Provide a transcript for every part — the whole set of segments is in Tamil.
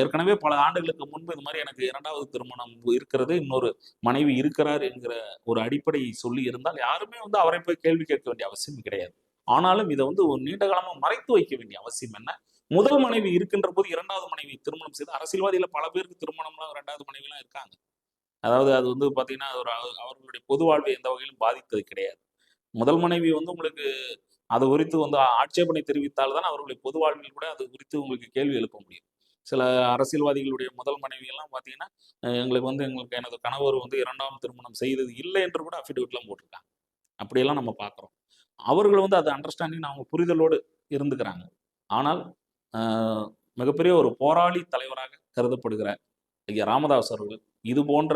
ஏற்கனவே பல ஆண்டுகளுக்கு முன்பு இது மாதிரி எனக்கு இரண்டாவது திருமணம் இருக்கிறது இன்னொரு மனைவி இருக்கிறார் என்கிற ஒரு அடிப்படையை சொல்லி இருந்தால் யாருமே வந்து அவரை போய் கேள்வி கேட்க வேண்டிய அவசியம் கிடையாது. ஆனாலும் இதை வந்து ஒரு நீண்ட காலமாக மறைத்து வைக்க வேண்டிய அவசியம் என்ன? முதல் மனைவி இருக்கின்ற போது இரண்டாவது மனைவி திருமணம் செய்து அரசியல்வாதியில் பல பேருக்கு திருமணம்லாம் ரெண்டாவது மனைவிலாம் இருக்காங்க. அதாவது அது வந்து பாத்தீங்கன்னா ஒரு அவர்களுடைய பொது வாழ்வை எந்த வகையிலும் பாதித்தது கிடையாது. முதல் மனைவி வந்து உங்களுக்கு அது குறித்து வந்து ஆட்சேபனை தெரிவித்தால் தான் அவர்களுடைய பொது வாழ்வில் கூட அது குறித்து உங்களுக்கு கேள்வி எழுப்ப முடியும். சில அரசியல்வாதிகளுடைய முதல் மனைவியெல்லாம் பார்த்தீங்கன்னா எங்களுக்கு வந்து எங்களுக்கு எனது கணவர் வந்து இரண்டாம் திருமணம் செய்தது இல்லை என்று கூட அஃபிடவிட்லாம் போட்டிருக்காங்க. அப்படியெல்லாம் நம்ம பார்க்குறோம். அவர்கள் வந்து அது அண்டர்ஸ்டாண்டிங் அவங்க புரிதலோடு இருந்துக்கிறாங்க. ஆனால் ஆஹ், மிகப்பெரிய ஒரு போராளி தலைவராக கருதப்படுகிற ஐயா ராமதாஸ் அவர்கள் இது போன்ற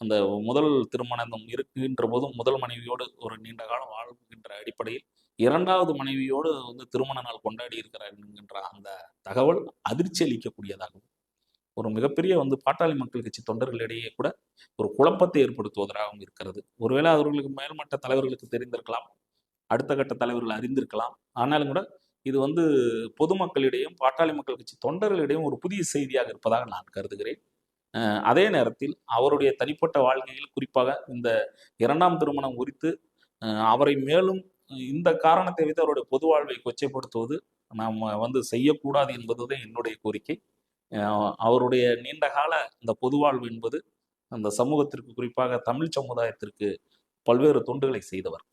அந்த முதல் திருமணம் இருக்கின்ற போதும் முதல் மனைவியோடு ஒரு நீண்ட காலம் வாழ்கின்ற அடிப்படையில் இரண்டாவது மனைவியோடு வந்து திருமண நாள் கொண்டாடி இருக்கிறார் என்கின்ற அந்த தகவல் அதிர்ச்சி அளிக்கக்கூடியதாகும் ஒரு மிகப்பெரிய வந்து பாட்டாளி மக்கள் கட்சி தொண்டர்களிடையே கூட ஒரு குழப்பத்தை ஏற்படுத்துவதாகவும் இருக்கிறது. ஒருவேளை அவர்களுக்கு மேல்மட்ட தலைவர்களுக்கு தெரிந்திருக்கலாம் அடுத்த கட்ட தலைவர்கள் அறிந்திருக்கலாம். ஆனாலும் கூட இது வந்து பொதுமக்களிடையும் பாட்டாளி மக்கள் கட்சி தொண்டர்களிடையும் ஒரு புதிய செய்தியாக இருப்பதாக நான் கருதுகிறேன். அதே நேரத்தில் அவருடைய தனிப்பட்ட வாழ்க்கையில் குறிப்பாக இந்த இரண்டாம் திருமணம் குறித்து அவரை மேலும் இந்த காரணத்தை வைத்து அவருடைய பொது வாழ்வை கொச்சைப்படுத்துவது நாம் வந்து செய்யக்கூடாது என்பதுதான் என்னுடைய கோரிக்கை. அஹ் அவருடைய நீண்டகால இந்த பொது வாழ்வு என்பது அந்த சமூகத்திற்கு குறிப்பாக தமிழ் சமுதாயத்திற்கு பல்வேறு தொண்டுகளை செய்தவர்.